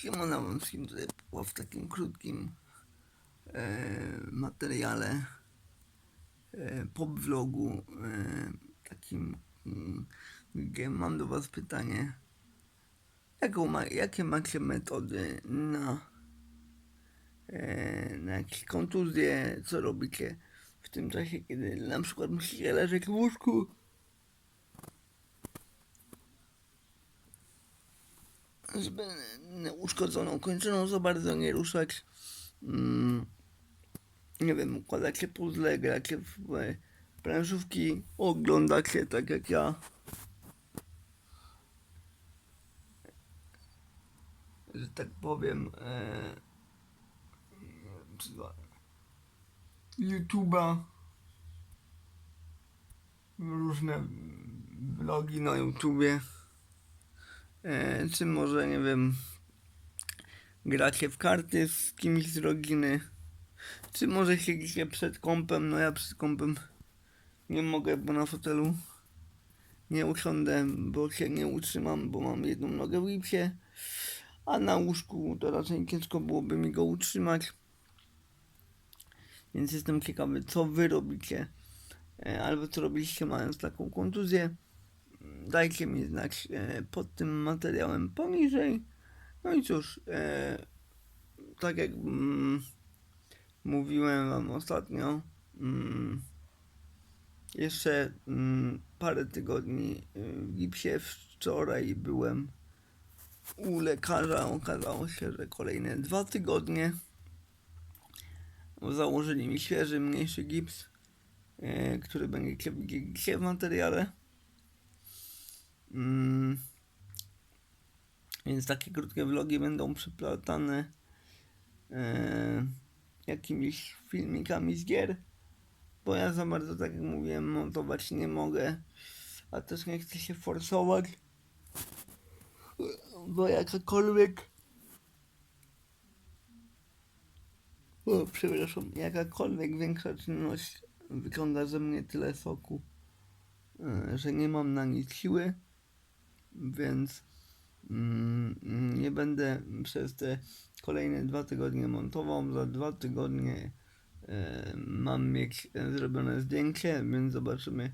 Siemona Wąskim tutaj była w takim krótkim e, materiale e, pop vlogu e, takim mm, gdzie mam do was pytanie. Jaką ma, jakie macie metody na e, na jakieś kontuzje co robicie w tym czasie kiedy na przykład musicie leżeć w łóżku żeby uszkodzoną kończyną za bardzo nie ruszać. Mm, nie wiem, układacie puzzle, gracie w e, planszówki, oglądacie tak jak ja. Że tak powiem, e, YouTube'a, różne vlogi na YouTubie. E, czy może, nie wiem, gracie w karty z kimś z rodziny, czy może siedzicie przed kąpem, no ja przed kąpem nie mogę, bo na fotelu nie usiądę, bo się nie utrzymam, bo mam jedną nogę w gipsie, a na łóżku to raczej ciężko byłoby mi go utrzymać. Więc jestem ciekawy, co wy robicie, e, albo co robiliście mając taką kontuzję dajcie mi znać e, pod tym materiałem poniżej. No i cóż, e, tak jak mm, mówiłem wam ostatnio, mm, jeszcze mm, parę tygodni e, w gipsie wczoraj byłem u lekarza. Okazało się, że kolejne dwa tygodnie założyli mi świeży, mniejszy gips, który będzie widzieć w materiale. Mm. Więc takie krótkie vlogi będą przeplatane e, jakimiś filmikami z gier. Bo ja za bardzo, tak jak mówiłem, montować nie mogę. A też nie chcę się forsować. Bo jakakolwiek. O, przepraszam, jakakolwiek większa czynność wygląda ze mnie tyle soku, e, że nie mam na nic siły więc mm, nie będę przez te kolejne dwa tygodnie montował. Za dwa tygodnie e, mam mieć zrobione zdjęcie, więc zobaczymy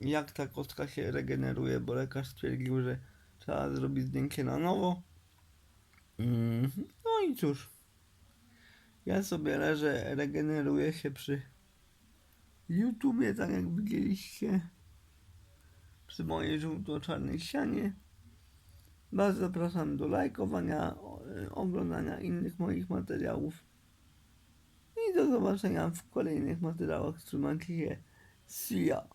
jak ta kostka się regeneruje, bo lekarz stwierdził, że trzeba zrobić zdjęcie na nowo. Mm, no i cóż, ja sobie leżę, regeneruję się przy YouTubie, tak jak widzieliście przy mojej żółto-czarnej ścianie. Bardzo zapraszam do lajkowania, o- oglądania innych moich materiałów i do zobaczenia w kolejnych materiałach. Trzymajcie się. See ya.